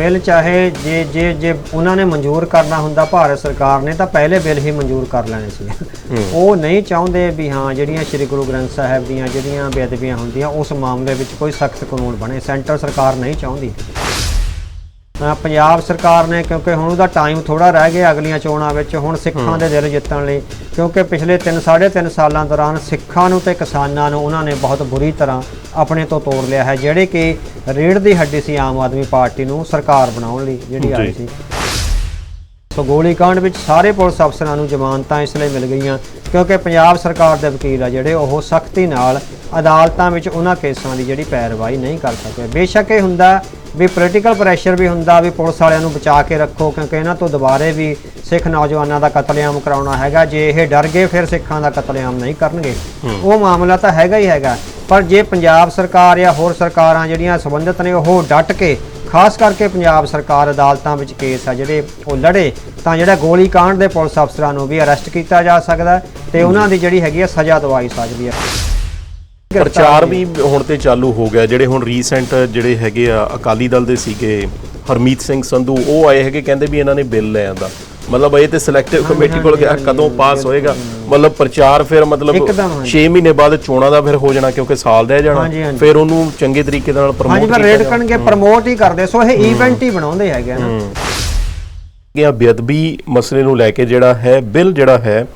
Bill ਚਾਹੇ ਜੇ ਜੇ ਜੇ ਉਹਨਾਂ ਨੇ ਮਨਜ਼ੂਰ ਕਰਨਾ ਹੁੰਦਾ ਭਾਰਤ ਸਰਕਾਰ ਨੇ ਤਾਂ ਪਹਿਲੇ ਬਿੱਲ ਹੀ ਮਨਜ਼ੂਰ ਕਰ ਲੈਣੇ ਸੀ। ਉਹ ਨਹੀਂ ਚਾਹੁੰਦੇ ਵੀ ਹਾਂ ਜਿਹੜੀਆਂ ਸ੍ਰੀ ਗੁਰੂ ਗ੍ਰੰਥ ਸਾਹਿਬ ਦੀਆਂ ਜਿਹੜੀਆਂ ਬੇਅਦਬੀਆਂ ਹੁੰਦੀਆਂ ਉਸ ਮਾਮਲੇ ਵਿੱਚ ਕੋਈ ਸਖਤ ਕਾਨੂੰਨ ਬਣੇ। ਸੈਂਟਰ ਸਰਕਾਰ ਨਹੀਂ ਚਾਹੁੰਦੀ। ਪੰਜਾਬ ਸਰਕਾਰ ਨੇ ਕਿਉਂਕਿ ਹੁਣ ਉਹਦਾ ਟਾਈਮ ਥੋੜਾ ਰਹਿ ਗਿਆ ਅਗਲੀਆਂ ਚੋਣਾਂ ਵਿੱਚ ਹੁਣ ਸਿੱਖਾਂ ਦੇ ਦਿਲ ਜਿੱਤਣ ਲਈ ਕਿਉਂਕਿ ਪਿਛਲੇ 3 3.5 ਸਾਲਾਂ ਦੌਰਾਨ ਸਿੱਖਾਂ ਨੂੰ ਤੇ ਕਿਸਾਨਾਂ ਨੂੰ ਉਹਨਾਂ ਨੇ ਬਹੁਤ ਬੁਰੀ ਤਰ੍ਹਾਂ ਆਪਣੇ ਤੋਂ ਤੋੜ ਲਿਆ ਹੈ ਜਿਹੜੇ ਕਿ ਰੀੜ ਦੀ ਹੱਡੀ ਸੀ ਆਮ ਆਦਮੀ ਪਾਰਟੀ ਨੂੰ ਸਰਕਾਰ ਬਣਾਉਣ ਲਈ ਜਿਹੜੀ ਆਈ। ਸੀ ਸੋ ਗੋਲੀकांड ਵਿੱਚ ਸਾਰੇ ਪੁਲਿਸ ਅਫਸਰਾਂ ਨੂੰ ਜ਼ਮਾਨਤਾਂ ਇਸ ਲਈ ਮਿਲ ਗਈਆਂ ਕਿਉਂਕਿ ਪੰਜਾਬ ਸਰਕਾਰ ਦੇ ਵਕੀਲ ਆ ਜਿਹੜੇ ਉਹ ਸਖਤੀ ਨਾਲ ਅਦਾਲਤਾਂ ਵਿੱਚ ਉਹਨਾਂ ਕੇਸਾਂ ਦੀ ਜਿਹੜੀ ਪੈਰਵਾਈ ਨਹੀਂ ਕਰ ਸਕੇ ਬੇਸ਼ੱਕ ਇਹ ਹੁੰਦਾ ਵੀ ਪੋਲੀਟੀਕਲ ਪ੍ਰੈਸ਼ਰ ਵੀ ਹੁੰਦਾ ਵੀ ਪੁਲਿਸ ਵਾਲਿਆਂ ਨੂੰ ਬਚਾ ਕੇ ਰੱਖੋ ਕਿਉਂਕਿ ਇਹਨਾਂ ਤੋਂ ਦੁਬਾਰੇ ਵੀ ਸਿੱਖ ਨੌਜਵਾਨਾਂ ਦਾ ਕਤਲੇਆਮ ਕਰਾਉਣਾ ਹੈਗਾ। ਜੇ ਇਹ ਡਰ ਗਏ ਫਿਰ ਸਿੱਖਾਂ ਦਾ ਕਤਲੇਆਮ ਨਹੀਂ ਕਰਨਗੇ। ਉਹ ਮਾਮਲਾ ਤਾਂ ਹੈਗਾ ਹੀ ਹੈਗਾ। ਪਰ ਜੇ ਪੰਜਾਬ ਸਰਕਾਰ ਜਾਂ ਹੋਰ ਸਰਕਾਰਾਂ ਜਿਹੜੀਆਂ ਸੰਬੰਧਿਤ ਨੇ ਉਹ ਡਟ ਕੇ ਖਾਸ ਕਰਕੇ ਪੰਜਾਬ ਸਰਕਾਰ ਅਦਾਲਤਾਂ ਵਿੱਚ ਕੇਸ ਆ ਜਿਹੜੇ ਉਹ ਲੜੇ ਤਾਂ ਜਿਹੜਾ ਗੋਲੀ ਕਾਂਡ ਦੇ ਪੁਲਿਸ ਅਫਸਰਾਂ ਨੂੰ ਵੀ ਅਰੈਸਟ ਕੀਤਾ ਜਾ ਸਕਦਾ ਤੇ ਉਹਨਾਂ ਦੀ ਜਿਹੜੀ ਹੈਗੀ ਆ ਸਜ਼ਾ ਦਵਾਈ ਸਕਦੀ ਹੈ ਪ੍ਰਚਾਰ ਵੀ ਹੁਣ ਤੇ ਚਾਲੂ ਹੋ ਗਿਆ। ਜਿਹੜੇ ਹੁਣ ਰੀਸੈਂਟ ਜਿਹੜੇ ਹੈਗੇ ਆ ਅਕਾਲੀ ਦਲ ਦੇ ਸੀਗੇ ਹਰਮੀਤ ਸਿੰਘ ਸੰਧੂ ਉਹ ਆਏ ਹੈਗੇ ਕਹਿੰਦੇ ਵੀ ਇਹਨਾਂ ਨੇ ਬਿੱਲ ਲੈ ਆਂਦਾ ਮਤਲਬ ਇਹ ਤੇ ਸਿਲੈਕਟਿਵ ਕਮੇਟੀ ਕੋਲ ਗਿਆ ਕਦੋਂ ਪਾਸ ਹੋਏਗਾ? ਮਤਲਬ ਪ੍ਰਚਾਰ ਫਿਰ ਮਤਲਬ ਇੱਕਦਮ, ਹਾਂਜੀ। 6 ਮਹੀਨੇ ਬਾਅਦ ਚੋਣਾਂ ਦਾ ਫਿਰ ਹੋ ਜਾਣਾ ਕਿਉਂਕਿ ਸਾਲ ਰਹਿ ਹਾਂਜੀ, ਜਾਣਾ। ਹਾਂਜੀ। ਫਿਰ ਉਹਨੂੰ ਚੰਗੇ ਤਰੀਕੇ ਨਾਲ ਹਾਂਜੀ ਪ੍ਰਮੋਟ ਪਰ ਰੇਡ ਕਰਨਗੇ ਪ੍ਰਮੋਟ ਹੀ ਕਰਦੇ। ਸੋ ਇਹ ਇਵੈਂਟ ਹੀ ਬਣਾਉਂਦੇ ਹੈਗੇ ਨਾ। ਗਿਆ ਬੇਅਦਬੀ ਮਸਲੇ ਨੂੰ ਲੈ ਕੇ ਜਿਹੜਾ ਹੈ ਬਿੱਲ ਜਿਹੜਾ ਹੈ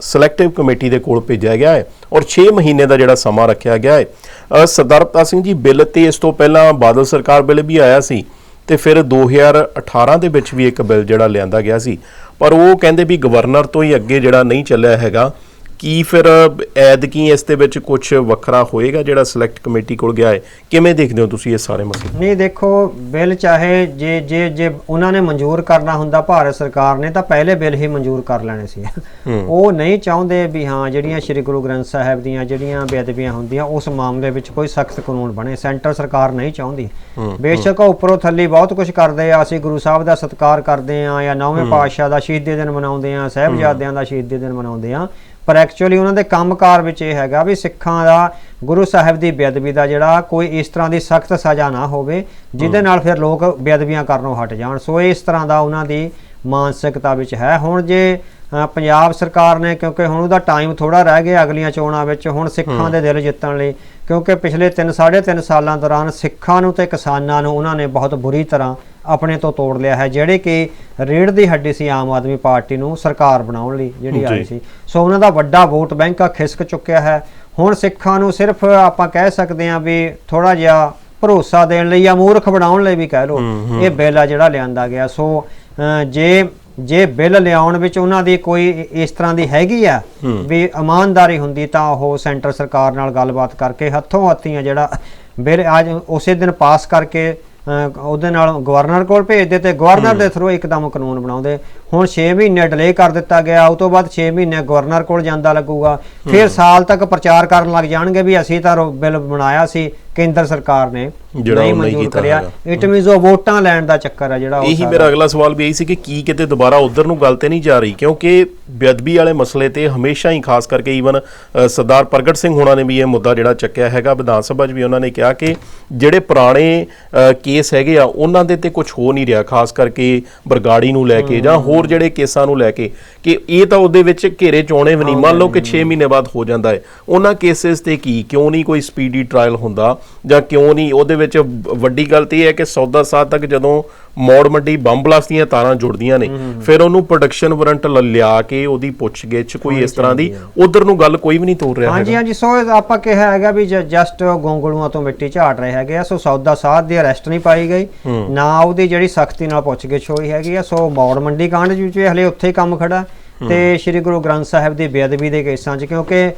ਸਿਲੈਕਟਿਵ ਕਮੇਟੀ ਦੇ ਕੋਲ ਭੇਜਿਆ ਗਿਆ ਹੈ ਔਰ 6 ਮਹੀਨੇ ਦਾ ਜਿਹੜਾ ਸਮਾਂ ਰੱਖਿਆ ਗਿਆ ਹੈ। ਸਰਦਾਰ ਪ੍ਰਤਾਪ ਸਿੰਘ ਜੀ, ਬਿੱਲ ਤੇ ਇਸ ਤੋਂ ਪਹਿਲਾਂ ਬਾਦਲ ਸਰਕਾਰ ਬਿੱਲ ਵੀ ਆਇਆ ਸੀ ਤੇ ਫਿਰ 2018 ਦੇ ਵਿੱਚ ਵੀ ਇੱਕ ਬਿੱਲ ਜਿਹੜਾ ਲਿਆਂਦਾ ਗਿਆ ਸੀ। ਪਰ ਉਹ ਕਹਿੰਦੇ ਵੀ ਗਵਰਨਰ ਤੋਂ ਹੀ ਅੱਗੇ ਜਿਹੜਾ ਨਹੀਂ ਚੱਲਿਆ ਹੈਗਾ। ਕੀ ਫਿਰ ਐਦਕੀ ਇਸ ਦੇ ਵਿੱਚ ਕੁਝ ਵੱਖਰਾ ਹੋਏਗਾ ਜਿਹੜਾ ਸਿਲੈਕਟ ਕਮੇਟੀ ਕੋਲ ਗਿਆ ਹੈ? ਕਿਵੇਂ ਦੇਖਦੇ ਹੋ ਤੁਸੀਂ ਇਹ ਸਾਰੇ ਮਸਲੇ? ਨਹੀਂ ਦੇਖੋ ਬਿੱਲ ਚਾਹੇ ਜੇ ਜੇ ਜੇ ਉਹਨਾਂ ਨੇ ਮਨਜ਼ੂਰ ਕਰਨਾ ਹੁੰਦਾ ਭਾਰਤ ਸਰਕਾਰ ਨੇ ਤਾਂ ਪਹਿਲੇ ਬਿੱਲ ਹੀ ਮਨਜ਼ੂਰ ਕਰ ਲੈਣੇ ਸੀ। ਉਹ ਨਹੀਂ ਚਾਹੁੰਦੇ ਵੀ ਹਾਂ ਜਿਹੜੀਆਂ ਸ੍ਰੀ ਗੁਰੂ ਗ੍ਰੰਥ ਸਾਹਿਬ ਦੀਆਂ ਜਿਹੜੀਆਂ ਬੇਅਦਬੀਆਂ ਹੁੰਦੀਆਂ ਉਸ ਮਾਮਲੇ ਵਿੱਚ ਕੋਈ ਸਖਤ ਕਾਨੂੰਨ ਬਣੇ। ਸੈਂਟਰ ਸਰਕਾਰ ਨਹੀਂ ਚਾਹੁੰਦੀ। ਬੇਸ਼ੱਕ ਉੱਪਰੋਂ ਥੱਲੇ ਬਹੁਤ ਕੁਝ ਕਰਦੇ ਆ ਅਸੀਂ ਗੁਰੂ ਸਾਹਿਬ ਦਾ ਸਤਿਕਾਰ ਕਰਦੇ ਆ ਜਾਂ ਨੌਵੇਂ ਪਾਤਸ਼ਾਹ ਦਾ ਸ਼ਹੀਦੀ ਦਿਨ ਮਨਾਉਂਦੇ ਆ ਸਾਹਿਬਜ਼ਾਦਿਆਂ ਦਾ ਸ਼ਹੀਦੀ ਦਿਨ ਮਨਾਉਂਦੇ ਆ। ਪਰ ਐਕਚੁਅਲੀ ਉਹਨਾਂ ਦੇ ਕੰਮਕਾਰ ਵਿੱਚ ਇਹ ਹੈਗਾ ਵੀ ਸਿੱਖਾਂ ਦਾ ਗੁਰੂ ਸਾਹਿਬ ਦੀ ਬੇਅਦਬੀ ਦਾ ਜਿਹੜਾ ਕੋਈ ਇਸ ਤਰ੍ਹਾਂ ਦੀ ਸਖਤ ਸਜ਼ਾ ਨਾ ਹੋਵੇ ਜਿਹਦੇ ਨਾਲ ਫਿਰ ਲੋਕ ਬੇਅਦਬੀਆਂ ਕਰਨੋਂ ਹਟ ਜਾਣ। ਸੋ ਇਸ ਤਰ੍ਹਾਂ ਦਾ ਉਹਨਾਂ ਦੀ ਮਾਨਸਿਕਤਾ ਵਿੱਚ ਹੈ। ਹੁਣ ਜੇ ਪੰਜਾਬ ਸਰਕਾਰ ਨੇ ਕਿਉਂਕਿ ਹੁਣ ਉਹਦਾ ਟਾਈਮ ਥੋੜਾ ਰਹਿ ਗਿਆ ਅਗਲੀਆਂ ਚੋਣਾਂ ਵਿੱਚ ਹੁਣ ਸਿੱਖਾਂ ਦੇ ਦਿਲ ਜਿੱਤਣ ਲਈ ਕਿਉਂਕਿ ਪਿਛਲੇ 3 3.5 ਸਾਲਾਂ ਦੌਰਾਨ ਸਿੱਖਾਂ ਨੂੰ ਤੇ ਕਿਸਾਨਾਂ ਨੂੰ ਉਹਨਾਂ ਨੇ ਬਹੁਤ ਬੁਰੀ ਤਰ੍ਹਾਂ ਆਪਣੇ ਤੋਂ ਤੋੜ ਲਿਆ ਹੈ ਜਿਹੜੇ ਕਿ ਰੀੜ ਦੀ ਹੱਡੀ ਸੀ ਆਮ ਆਦਮੀ ਪਾਰਟੀ ਨੂੰ ਸਰਕਾਰ ਬਣਾਉਣ ਲਈ ਜਿਹੜੀ ਆਈ। ਸੀ। ਸੋ ਉਹਨਾਂ ਦਾ ਵੱਡਾ ਵੋਟ ਬੈਂਕ ਆ ਖਿਸਕ ਚੁੱਕਿਆ ਹੈ। ਹੁਣ ਸਿੱਖਾਂ ਨੂੰ ਸਿਰਫ ਆਪਾਂ ਕਹਿ ਸਕਦੇ ਹਾਂ ਵੀ ਥੋੜਾ ਜਿਹਾ ਭਰੋਸਾ ਦੇਣ ਲਈ ਜਾਂ ਮੂਰਖ ਬਣਾਉਣ ਲਈ ਵੀ ਕਹਿ ਲਓ ਇਹ ਬਿੱਲ ਆ ਜਿਹੜਾ ਲਿਆਂਦਾ ਗਿਆ। ਸੋ ਜੇ ਜੇ ਬਿੱਲ ਲਿਆਉਣ ਵਿੱਚ ਉਹਨਾਂ ਦੀ ਕੋਈ ਇਸ ਤਰ੍ਹਾਂ ਦੀ ਹੈਗੀ ਆ ਵੀ ਇਮਾਨਦਾਰੀ ਹੁੰਦੀ ਤਾਂ ਉਹ ਸੈਂਟਰ ਸਰਕਾਰ ਨਾਲ ਗੱਲਬਾਤ ਕਰਕੇ ਹੱਥੋਂ ਹੱਥੀਆਂ ਜਿਹੜਾ ਬਿੱਲ ਅੱਜ ਉਸੇ ਦਿਨ ਪਾਸ ਕਰਕੇ ਉਹਦੇ ਨਾਲ ਗਵਰਨਰ ਕੋਲ ਭੇਜਦੇ ਤੇ ਗਵਰਨਰ ਦੇ ਥਰੂ ਇੱਕਦਮ ਕਾਨੂੰਨ ਬਣਾਉਂਦੇ। ਹੁਣ 6 ਮਹੀਨੇ ਡਿਲੇ ਕਰ ਦਿੱਤਾ ਗਿਆ ਉਹ ਤੋਂ ਬਾਅਦ 6 ਮਹੀਨੇ ਗਵਰਨਰ ਕੋਲ ਜਾਂਦਾ ਲੱਗੂਗਾ। ਫਿਰ ਸਾਲ ਤੱਕ ਪ੍ਰਚਾਰ ਕਰਨ ਲੱਗ ਜਾਣਗੇ ਵੀ ਅਸੀਂ ਤਾਂ ਬਿੱਲ ਬਣਾਇਆ ਸੀ ਕੇਂਦਰ ਸਰਕਾਰ ਨੇ। ਨਹੀਂ ਮਨਜ਼ੂਰ ਕਰਿਆ। ਇਟ ਮੀਨਸ ਉਹ ਵੋਟਾਂ ਲੈਣ ਦਾ ਚੱਕਰ ਆ ਜਿਹੜਾ ਇਹੀ। ਮੇਰਾ ਅਗਲਾ ਸਵਾਲ ਵੀ ਇਹੀ ਸੀ ਕਿ ਕੀ ਕਿਤੇ ਦੁਬਾਰਾ ਉਧਰ ਨੂੰ ਗੱਲ ਤੇ ਨਹੀਂ ਜਾ ਰਹੀ? ਕਿਉਂਕਿ ਬੇਅਦਬੀ ਵਾਲੇ ਮਸਲੇ ਤੇ ਹਮੇਸ਼ਾ ਹੀ ਖਾਸ ਕਰਕੇ ਈਵਨ ਸਰਦਾਰ ਪ੍ਰਗਟ ਸਿੰਘ ਹੋਣਾ ਨੇ ਵੀ ਇਹ ਮੁੱਦਾ ਜਿਹੜਾ ਚੱਕਿਆ ਹੈਗਾ। ਵਿਧਾਨ ਸਭਾ 'ਚ ਵੀ ਉਹਨਾਂ ਨੇ ਕਿਹਾ ਕਿ ਜਿਹੜੇ ਪੁਰਾਣੇ ਕੇਸ ਹੈਗੇ ਆ ਉਹਨਾਂ ਦੇ ਤੇ ਕੁਝ ਹੋ ਨਹੀਂ ਰਿਹਾ ਖਾਸ ਕਰਕੇ ਬਰਗਾੜੀ ਨੂੰ ਲੈ ਕੇ ਜਾਂ ਹੋਰ ਜਿਹੜੇ ਕੇਸਾਂ ਨੂੰ ਲੈ ਕੇ ਕਿ ਇਹ ਤਾਂ ਉਹਦੇ ਵਿੱਚ ਘੇਰੇ ਚੋਣੇ ਵੀ ਨਹੀਂ। ਮੰਨ ਲਓ ਕਿ 6 ਮਹੀਨੇ ਬਾਅਦ ਹੋ ਜਾਂਦਾ ਹੈ। ਉਹਨਾਂ ਕੇਸਿਸ ਤੇ ਕੀ? ਕਿਉਂ ਨਹੀਂ ਕੋਈ ਸਪੀਡੀ ਟ੍ਰਾਇਲ ਹੁੰਦਾ ਜਾਂ ਕਿਉਂ ਨਹੀਂ? ਉਹਦੇ ਵਿੱਚ ਵੱਡੀ ਗੱਲ ਤੇ ਇਹ ਹੈ ਕਿ ਸੌਦਾ ਸਾਧ ਤੱਕ ਜਦੋਂ ਮੋੜ ਮੰਡੀ ਬੰਬ ਦੀਆਂ ਤਾਰਾਂ ਜੁੜਦੀਆਂ ਨੇ। ਫਿਰ ਉਹਨੂੰ ਪ੍ਰੋਡਕਸ਼ਨ ਵਾਰੰਟ ਲਿਆ ਕੇ ਉਹਦੀ ਪੁੱਛਗਿੱਛ ਕੋਈ ਇਸ ਤਰ੍ਹਾਂ ਦੀ ਉਧਰ ਨੂੰ ਗੱਲ ਕੋਈ ਵੀ ਨਹੀਂ ਤੋਰ ਰਿਹਾ ਹਾਂਜੀ ਹਾਂਜੀ ਸੋ ਆਪਾਂ ਕਿਹਾ ਹੈਗਾ ਵੀ ਜਸਟ ਗੋਂਗਲੂਆਂ ਤੋਂ ਮਿੱਟੀ ਝਾੜ ਰਹੇ ਹੈਗੇ ਆ ਸੋ ਸੌਦਾ ਸਾਧ ਦੀ ਅਰੈਸਟ ਨਹੀਂ ਪਾਈ ਗਈ। ਨਾ ਉਹਦੀ ਜਿਹੜੀ ਸਖਤੀ ਨਾਲ ਪੁੱਛਗਿੱਛ ਹੋਈ ਹੈਗੀ ਆ ਸੋ ਮੌੜ ਮੰਡੀ ਕਾਂਡ ਵਿੱਚ ਹਲੇ ਉੱਥੇ ਹੀ ਕੰਮ ਖੜਾ। ਤੇ ਸ੍ਰੀ ਗੁਰੂ ਗ੍ਰੰਥ ਸਾਹਿਬ ਦੀ ਬੇਅਦਬੀ ਦੇ ਕੇਸਾਂ 'ਚ ਕਿਉਂਕਿ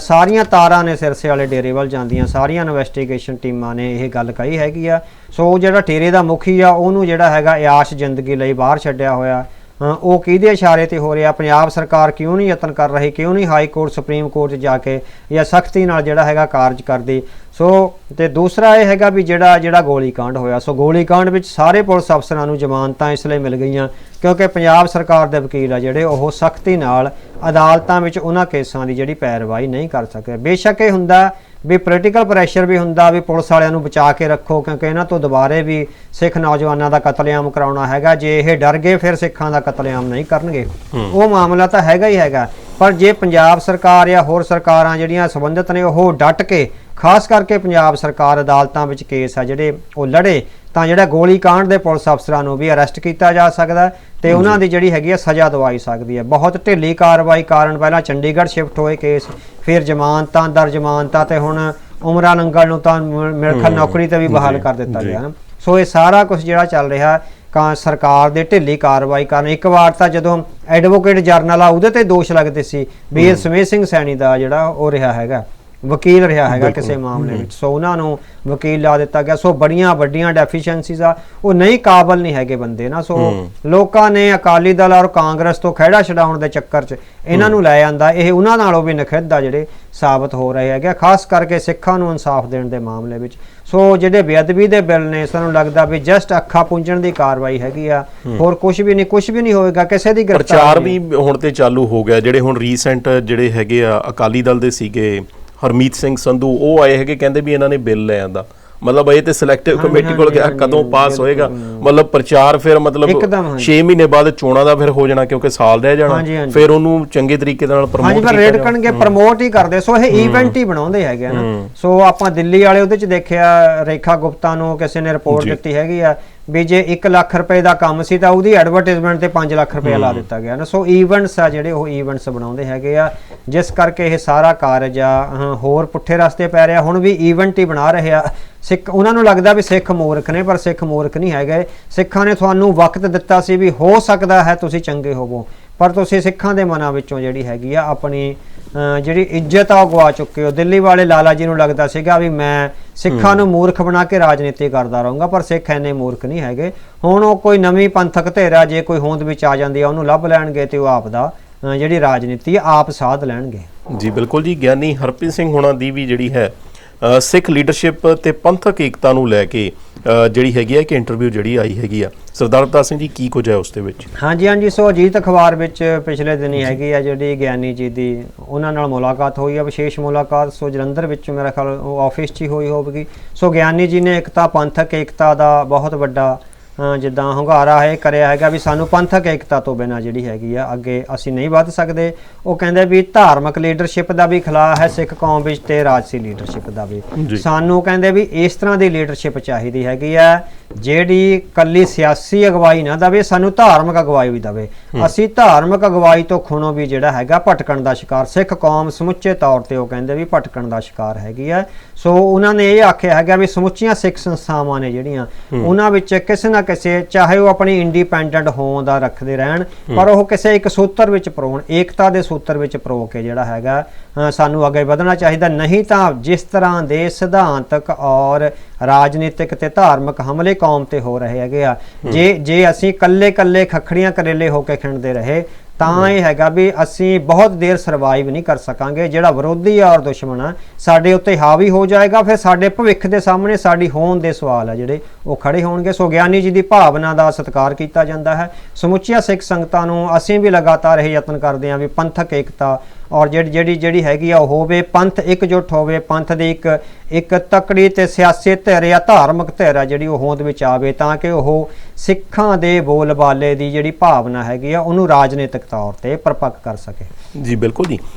ਸਾਰੀਆਂ ਤਾਰਾਂ ਨੇ ਸਿਰਸੇ ਵਾਲੇ ਡੇਰੇ ਵੱਲ ਜਾਂਦੀਆਂ, ਸਾਰੀਆਂ ਇਨਵੈਸਟੀਗੇਸ਼ਨ ਟੀਮਾਂ ਨੇ ਇਹ ਗੱਲ ਕਹੀ ਹੈਗੀ ਆ। ਸੋ ਉਹ ਜਿਹੜਾ ਡੇਰੇ ਦਾ ਮੁਖੀ ਆ, ਉਹਨੂੰ ਜਿਹੜਾ ਹੈਗਾ ਇਆਸ਼ ਜ਼ਿੰਦਗੀ ਲਈ ਬਾਹਰ ਛੱਡਿਆ ਹੋਇਆ। ਉਹ ਕਿਹਦੇ ਇਸ਼ਾਰੇ ਤੇ ਹੋ ਰਿਹਾ? ਪੰਜਾਬ ਸਰਕਾਰ ਕਿਉਂ ਨਹੀਂ ਯਤਨ ਕਰ ਰਹੀ? ਕਿਉਂ ਨਹੀਂ ਹਾਈ ਕੋਰਟ, ਸੁਪਰੀਮ ਕੋਰਟ 'ਚ ਜਾ ਕੇ ਜਾਂ ਸਖਤੀ ਨਾਲ ਜਿਹੜਾ ਹੈਗਾ ਕਾਰਜ ਕਰਦੀ? ਸੋ, ਤੇ ਦੂਸਰਾ ਇਹ ਹੈਗਾ ਵੀ ਜਿਹੜਾ ਜਿਹੜਾ ਗੋਲੀकांड ਹੋਇਆ। ਸੋ ਗੋਲੀकांड ਵਿੱਚ ਸਾਰੇ ਪੁਲਿਸ ਅਫਸਰਾਂ ਨੂੰ ਜ਼ਮਾਨਤਾਂ ਇਸ ਲਈ ਮਿਲ ਗਈਆਂ ਕਿਉਂਕਿ ਪੰਜਾਬ ਸਰਕਾਰ ਦੇ ਵਕੀਲ ਆ ਜਿਹੜੇ, ਉਹ ਸਖਤੀ ਨਾਲ ਅਦਾਲਤਾਂ ਵਿੱਚ ਉਹਨਾਂ ਕੇਸਾਂ ਦੀ ਜਿਹੜੀ ਪੈਰਵਾਈ ਨਹੀਂ ਕਰ ਸਕਦੇ ਬੇਸ਼ੱਕ ਇਹ ਹੁੰਦਾ ਵੀ ਪੋਲੀਟੀਕਲ ਪ੍ਰੈਸ਼ਰ ਵੀ ਹੁੰਦਾ ਵੀ ਪੁਲਿਸ ਵਾਲਿਆਂ ਨੂੰ ਬਚਾ ਕੇ ਰੱਖੋ ਕਿਉਂਕਿ ਇਹਨਾਂ ਤੋਂ ਦੁਬਾਰੇ ਵੀ ਸਿੱਖ ਨੌਜਵਾਨਾਂ ਦਾ ਕਤਲੇਆਮ ਕਰਾਉਣਾ ਹੈਗਾ। ਜੇ ਇਹ ਡਰ ਗਏ ਫਿਰ ਸਿੱਖਾਂ ਦਾ ਕਤਲੇਆਮ ਨਹੀਂ ਕਰਨਗੇ। ਉਹ ਮਾਮਲਾ ਤਾਂ ਹੈਗਾ ਹੀ ਹੈਗਾ। ਪਰ ਜੇ ਪੰਜਾਬ ਸਰਕਾਰ ਜਾਂ ਹੋਰ ਸਰਕਾਰਾਂ ਜਿਹੜੀਆਂ ਸੰਬੰਧਿਤ ਨੇ ਉਹ ਡਟ ਕੇ ਖਾਸ ਕਰਕੇ ਪੰਜਾਬ ਸਰਕਾਰ ਅਦਾਲਤਾਂ ਵਿੱਚ ਕੇਸ ਆ ਜਿਹੜੇ ਉਹ ਲੜੇ ਤਾਂ ਜਿਹੜਾ ਗੋਲੀ ਕਾਂਡ ਦੇ ਪੁਲਿਸ ਅਫਸਰਾਂ ਨੂੰ ਵੀ ਅਰੈਸਟ ਕੀਤਾ ਜਾ ਸਕਦਾ ਤੇ ਉਹਨਾਂ ਦੀ ਜਿਹੜੀ ਹੈਗੀ ਆ ਸਜ਼ਾ ਦਵਾਈ ਸਕਦੀ ਹੈ। ਬਹੁਤ ਢਿੱਲੀ ਕਾਰਵਾਈ ਕਾਰਨ ਪਹਿਲਾਂ ਚੰਡੀਗੜ੍ਹ ਸ਼ਿਫਟ ਹੋਏ ਕੇਸ ਫਿਰ ਜ਼ਮਾਨਤਾਂ ਦਰ ਜ਼ਮਾਨਤਾਂ ਤੇ ਹੁਣ ਉਮਰਾਂ ਨੰਗਲ ਨੂੰ ਤਾਂ ਮੇਰੇ ਖਿਆਲ ਨੌਕਰੀ ਤੇ ਵੀ ਬਹਾਲ ਕਰ ਦਿੱਤਾ। ਗਿਆ। ਸੋ ਇਹ ਸਾਰਾ ਕੁਝ ਜਿਹੜਾ ਚੱਲ ਰਿਹਾ ਕਾ ਸਰਕਾਰ ਦੇ ਢਿੱਲੀ ਕਾਰਵਾਈ ਕਾਰਨ। ਇੱਕ ਵਾਰ ਤਾਂ ਜਦੋਂ ਐਡਵੋਕੇਟ ਜਰਨਲ ਆ ਉਹਦੇ ਤੇ ਦੋਸ਼ ਲੱਗਦੇ ਸੀ ਵੀ ਇਹ ਸਮੇਤ ਸਿੰਘ ਸੈਣੀ ਦਾ ਜਿਹੜਾ ਉਹ ਰਿਹਾ ਹੈਗਾ। ਵਕੀਲ ਰਿਹਾ ਹੈਗਾ। ਕਿਸੇ ਮਾਮਲੇ ਵਿੱਚ। ਸੋ ਉਹਨਾਂ ਨੂੰ ਵਕੀਲ ਲਾ ਦਿੱਤਾ ਗਿਆ। ਸੋ ਬੜੀਆਂ ਵੱਡੀਆਂ ਡੈਫੀਸ਼ੀਐਂਸੀਜ਼ ਆ। ਉਹ ਨਹੀਂ ਕਾਬਲ ਨਹੀਂ ਹੈਗੇ ਬੰਦੇ ਨਾ। ਸੋ। ਲੋਕਾਂ ਨੇ ਅਕਾਲੀ ਦਲ ਔਰ ਕਾਂਗਰਸ ਤੋਂ ਖਹਿੜਾ ਛਡਾਉਣ ਦੇ ਚੱਕਰ 'ਚ ਇਹਨਾਂ ਨੂੰ ਲੈ ਆਂਦਾ ਇਹ ਉਹਨਾਂ ਨਾਲੋਂ ਵੀ ਨਖਿੱਧ ਜਿਹੜੇ ਸਾਬਤ ਹੋ ਰਹੇ ਹੈਗੇ ਖਾਸ ਕਰਕੇ ਸਿੱਖਾਂ ਨੂੰ ਇਨਸਾਫ ਦੇਣ ਦੇ ਮਾਮਲੇ ਵਿੱਚ। ਸੋ ਜਿਹੜੇ ਬੇਅਦਬੀ ਦੇ ਬਿੱਲ ਨੇ ਸਾਨੂੰ ਲੱਗਦਾ ਵੀ ਜਸਟ ਅੱਖਾਂ ਪੁੰਝਣ ਦੀ ਕਾਰਵਾਈ ਹੈਗੀ ਆ। ਹੋਰ ਕੁਝ ਵੀ ਨਹੀਂ ਕੁਝ ਵੀ ਨਹੀਂ ਹੋਏਗਾ ਕਿਸੇ ਦੀ ਪ੍ਰਚਾਰ ਗ੍ਰਿਫਤਾਰੀ ਵੀ ਹੁਣ ਤੇ ਚਾਲੂ ਹੋ ਗਿਆ। ਜਿਹੜੇ ਹੁਣ ਰੀਸੈਂਟ ਜਿਹੜੇ ਹੈਗੇ ਆ ਅਕਾਲੀ ਦਲ ਦੇ ਸੀਗੇ ਹਰਮੀਤ ਸਿੰਘ ਸੰਧੂ ਉਹ ਆਏ ਹੈਗੇ ਕਹਿੰਦੇ ਵੀ ਇਹਨਾਂ ਨੇ ਬਿੱਲ ਲੈ ਆਂਦਾ ਮਤਲਬ ਇਹ ਤੇ ਸਿਲੈਕਟਿਵ ਹਾਂਜੀ, ਕਮੇਟੀ ਕੋਲ ਹਾਂਜੀ, ਗਿਆ ਹਾਂਜੀ, ਕਦੋਂ ਪਾਸ ਹੋਏਗਾ। ਮਤਲਬ ਪ੍ਰਚਾਰ ਫਿਰ ਮਤਲਬ ਇੱਕਦਮ, ਹਾਂਜੀ। 6 ਮਹੀਨੇ ਬਾਅਦ ਚੋਣਾਂ ਦਾ ਫਿਰ ਹੋ ਜਾਣਾ ਕਿਉਂਕਿ ਸਾਲ ਰਹਿ ਹਾਂਜੀ, ਜਾਣਾ। ਹਾਂਜੀ। ਫਿਰ ਉਹਨੂੰ ਚੰਗੇ ਤਰੀਕੇ ਨਾਲ ਹਾਂਜੀ ਪ੍ਰਮੋਟ ਪਰ ਰੇਡ ਕਰਨਗੇ ਪ੍ਰਮੋਟ ਹੀ। ਕਰਦੇ। ਸੋ ਇਹ ਇਵੈਂਟ ਹੀ ਬਣਾਉਂਦੇ ਹੈਗੇ ਨਾ। ਸੋ ਆਪਾਂ ਦਿੱਲੀ ਵਾਲੇ ਉਹਦੇ ਚ ਦੇਖਿਆ ਰੇਖਾ ਗੁਪਤਾ ਨੂੰ ਕਿਸੇ ਨੇ ਰਿਪੋਰਟ। ਦਿੱਤੀ ਹੈਗੀ ਆ। ਵੀ ਜੇ 1 ਲੱਖ ਰੁਪਏ ਦਾ ਕੰਮ ਸੀ ਤਾਂ ਉਹਦੀ ਐਡਵਰਟਾਈਜ਼ਮੈਂਟ ਤੇ 5 ਲੱਖ ਰੁਪਏ ਲਾ ਦਿੱਤਾ ਗਿਆ ਨਾ। ਸੋ ਇਵੈਂਟਸ ਆ ਜਿਹੜੇ ਉਹ ਇਵੈਂਟਸ ਬਣਾਉਂਦੇ ਹੈਗੇ ਆ। ਜਿਸ ਕਰਕੇ ਇਹ ਸਾਰਾ ਕਾਰਜ ਆ ਹੋਰ ਪੁੱਠੇ ਰਸਤੇ ਪੈ ਰਿਹਾ। ਹੁਣ ਵੀ ਇਵੈਂਟ ਹੀ ਬਣਾ ਰਹੇ ਆ। ਸਿੱਖ ਉਹਨਾਂ ਨੂੰ ਲੱਗਦਾ ਵੀ ਸਿੱਖ ਮੂਰਖ ਨੇ ਪਰ ਸਿੱਖ ਮੂਰਖ ਨਹੀਂ ਹੈਗੇ। ਸਿੱਖਾਂ ਨੇ ਤੁਹਾਨੂੰ ਵਕਤ ਦਿੱਤਾ ਸੀ ਵੀ ਹੋ ਸਕਦਾ ਹੈ ਤੁਸੀਂ ਚੰਗੇ ਹੋਵੋ। ਪਰ ਤੁਸੀਂ ਸਿੱਖਾਂ ਦੇ ਮਨਾਂ ਵਿੱਚੋਂ ਜਿਹੜੀ ਹੈਗੀ ਆ ਆਪਣੀ ਜਿਹੜੀ ਇੱਜ਼ਤ ਆ ਗਵਾ ਚੁੱਕੇ ਹੋ। ਦਿੱਲੀ ਵਾਲੇ ਲਾਲਾ ਜੀ ਨੂੰ ਲੱਗਦਾ ਸੀਗਾ ਵੀ ਮੈਂ ਸਿੱਖਾਂ ਨੂੰ ਮੂਰਖ ਬਣਾ ਕੇ ਰਾਜਨੀਤੀ ਕਰਦਾ ਰਹੂੰਗਾ ਪਰ ਸਿੱਖ ਐਨੇ ਮੂਰਖ ਨਹੀਂ ਹੈਗੇ। ਹੁਣ ਉਹ ਕੋਈ ਨਵੀਂ ਪੰਥਕ ਧਿਰਾ ਜੇ ਕੋਈ ਹੋਂਦ ਵਿੱਚ ਆ ਜਾਂਦੀ ਆ ਉਹਨੂੰ ਲੱਭ ਲੈਣਗੇ ਤੇ ਉਹ ਆਪ ਦਾ ਜਿਹੜੀ ਰਾਜਨੀਤੀ ਆਪ ਸਾਧ ਲੈਣਗੇ। ਜੀ ਬਿਲਕੁਲ ਜੀ ਗਿਆਨੀ ਹਰਪ੍ਰੀਤ ਸਿੰਘ ਹੋਣਾ ਦੀ ਵੀ ਜਿਹੜੀ ਹੈ ਸਿੱਖ ਲੀਡਰਸ਼ਿਪ ਤੇ ਪੰਥਕ ਏਕਤਾ ਨੂੰ ਲੈ ਕੇ ਜਿਹੜੀ ਹੈਗੀ ਹੈ ਕਿ ਇੰਟਰਵਿਊ ਜਿਹੜੀ ਆਈ ਹੈਗੀ ਆ। ਸਰਦਾਰ ਅਵਤਾਰ ਸਿੰਘ ਜੀ ਕੀ ਕੁਝ ਹੈ ਉਸ ਦੇ ਵਿੱਚ? ਹਾਂਜੀ ਹਾਂਜੀ ਸੋ ਅਜੀਤ ਅਖਬਾਰ ਵਿੱਚ ਪਿਛਲੇ ਦਿਨੀ ਹੈਗੀ ਆ ਜਿਹੜੀ ਗਿਆਨੀ ਜੀ ਦੀ ਉਹਨਾਂ ਨਾਲ ਮੁਲਾਕਾਤ ਹੋਈ ਆ ਵਿਸ਼ੇਸ਼ ਮੁਲਾਕਾਤ। ਸੋ ਜਲੰਧਰ ਵਿੱਚ ਮੇਰਾ ਖਿਆਲ ਉਹ ਆਫਿਸ 'ਚ ਹੀ ਹੋਈ ਹੋਵੇਗੀ। ਸੋ ਗਿਆਨੀ ਜੀ ਨੇ ਇਕਤਾ ਪੰਥਕ ਏਕਤਾ ਦਾ ਬਹੁਤ ਵੱਡਾ ਜਿੱਦਾਂ ਹੁੰਗਾਰਾ ਹੈ ਕਰਿਆ ਹੈਗਾ ਵੀ ਸਾਨੂੰ ਪੰਥਕ ਏਕਤਾ ਤੋਂ ਬਿਨਾ ਜਿਹੜੀ ਹੈਗੀ ਆ ਅੱਗੇ ਅਸੀਂ ਨਹੀਂ ਵੱਧ ਸਕਦੇ। ਉਹ ਕਹਿੰਦੇ ਵੀ ਧਾਰਮਿਕ ਲੀਡਰਸ਼ਿਪ ਦਾ ਵੀ ਖਿਲਾਫ ਹੈ ਸਿੱਖ ਕੌਮ ਵਿੱਚ ਤੇ ਰਾਜਸੀ ਲੀਡਰਸ਼ਿਪ ਦਾ ਵੀ। ਸਾਨੂੰ ਕਹਿੰਦੇ ਵੀ ਇਸ ਤਰ੍ਹਾਂ ਦੀ ਲੀਡਰਸ਼ਿਪ ਚਾਹੀਦੀ ਹੈਗੀ ਆ ਜਿਹੜੀ ਕੱਲੀ ਸਿਆਸੀ ਅਗਵਾਈ ਨਾ ਦਵੇ ਸਾਨੂੰ ਧਾਰਮਿਕ ਅਗਵਾਈ ਵੀ ਦਵੇ। ਅਸੀਂ ਧਾਰਮਿਕ ਅਗਵਾਈ ਤੋਂ ਖੁਣੋ ਵੀ ਜਿਹੜਾ ਹੈਗਾ ਭਟਕਣ ਦਾ ਸ਼ਿਕਾਰ ਸਿੱਖ ਕੌਮ ਸਮੁੱਚੇ ਤੌਰ ਤੇ ਉਹ ਕਹਿੰਦੇ ਵੀ ਭਟਕਣ ਦਾ ਸ਼ਿਕਾਰ ਹੈਗੀ ਆ। ਸੋ ਉਹਨਾਂ ਨੇ ਇਹ ਆਖਿਆ ਹੈਗਾ ਵੀ ਸਮੁੱਚੀਆਂ ਸਿੱਖ ਸੰਸਥਾਵਾਂ ਨੇ ਜਿਹੜੀਆਂ ਉਹਨਾਂ ਵਿੱਚ ਕਿਸੇ ਨਾ ਕਿਸੇ ਚਾਹੇ ਉਹ ਆਪਣੀ ਇੰਡੀਪੈਂਡੈਂਟ ਹੋਂਦ ਦਾ ਰੱਖਦੇ ਰਹਿਣ ਪਰ ਉਹ ਕਿਸੇ ਇੱਕ ਸੂਤਰ ਵਿੱਚ ਪਰੋਣ ਏਕਤਾ ਦੇ ਸੂਤਰ ਵਿੱਚ ਪਰੋ ਕੇ ਜਿਹੜਾ ਹੈਗਾ ਸਾਨੂੰ ਅੱਗੇ ਵਧਣਾ ਚਾਹੀਦਾ। ਨਹੀਂ ਤਾਂ ਜਿਸ ਤਰ੍ਹਾਂ ਦੇ ਸਿਧਾਂਤਕ ਔਰ ਰਾਜਨੀਤਿਕ ਤੇ ਧਾਰਮਿਕ ਹਮਲੇ ਕੌਮ ਤੇ ਹੋ ਰਹੇ ਹੈਗੇ ਆ ਜੇ ਜੇ ਅਸੀਂ ਕੱਲੇ ਕੱਲੇ ਖਖੜੀਆਂ ਕਰੇਲੇ ਹੋ ਕੇ ਖਿੰਡਦੇ ਰਹੇ ਤਾਂ ਇਹ ਹੈਗਾ ਵੀ ਅਸੀਂ ਬਹੁਤ ਦੇਰ ਸਰਵਾਈਵ ਨਹੀਂ ਕਰ ਸਕਾਂਗੇ ਜਿਹੜਾ ਵਿਰੋਧੀ ਆ ਔਰ ਦੁਸ਼ਮਣ ਆ ਸਾਡੇ ਉੱਤੇ ਹਾਵੀ ਹੋ ਜਾਏਗਾ ਫਿਰ ਸਾਡੇ ਭਵਿੱਖ ਦੇ ਸਾਹਮਣੇ ਸਾਡੀ ਹੋਂਦ ਦੇ ਸਵਾਲ ਆ ਜਿਹੜੇ ਉਹ ਖੜੇ ਹੋਣਗੇ। ਸੋ ਗਿਆਨੀ ਜੀ ਦੀ ਭਾਵਨਾ ਦਾ ਸਤਿਕਾਰ ਕੀਤਾ ਜਾਂਦਾ ਹੈ। ਸਮੁੱਚੀਆਂ ਸਿੱਖ ਸੰਗਤਾਂ ਨੂੰ ਅਸੀਂ ਵੀ ਲਗਾਤਾਰ ਇਹ ਯਤਨ ਕਰਦੇ ਹਾਂ ਵੀ ਪੰਥਕ ਏਕਤਾ ਔਰ ਜਿਹੜੀ ਜਿਹੜੀ ਜਿਹੜੀ ਹੈਗੀ ਆ ਉਹ ਹੋਵੇ ਪੰਥ ਇਕਜੁੱਟ ਹੋਵੇ ਪੰਥ ਦੀ ਇੱਕ ਇੱਕ ਤਕੜੀ ਤੇ ਸਿਆਸੀ ਧਿਰ ਜਾਂ ਧਾਰਮਿਕ ਧਿਰ ਆ ਜਿਹੜੀ ਉਹ ਹੋਂਦ ਵਿੱਚ ਆਵੇ ਤਾਂ ਕਿ ਉਹ ਸਿੱਖਾਂ ਦੇ ਬੋਲਬਾਲੇ ਦੀ ਜਿਹੜੀ ਭਾਵਨਾ ਹੈਗੀ ਆ, ਉਹਨੂੰ ਰਾਜਨੀਤਿਕ ਤੌਰ ਤੇ ਪਰਪੱਕ ਕਰ ਸਕੇ। ਜੀ, ਬਿਲਕੁਲ ਜੀ।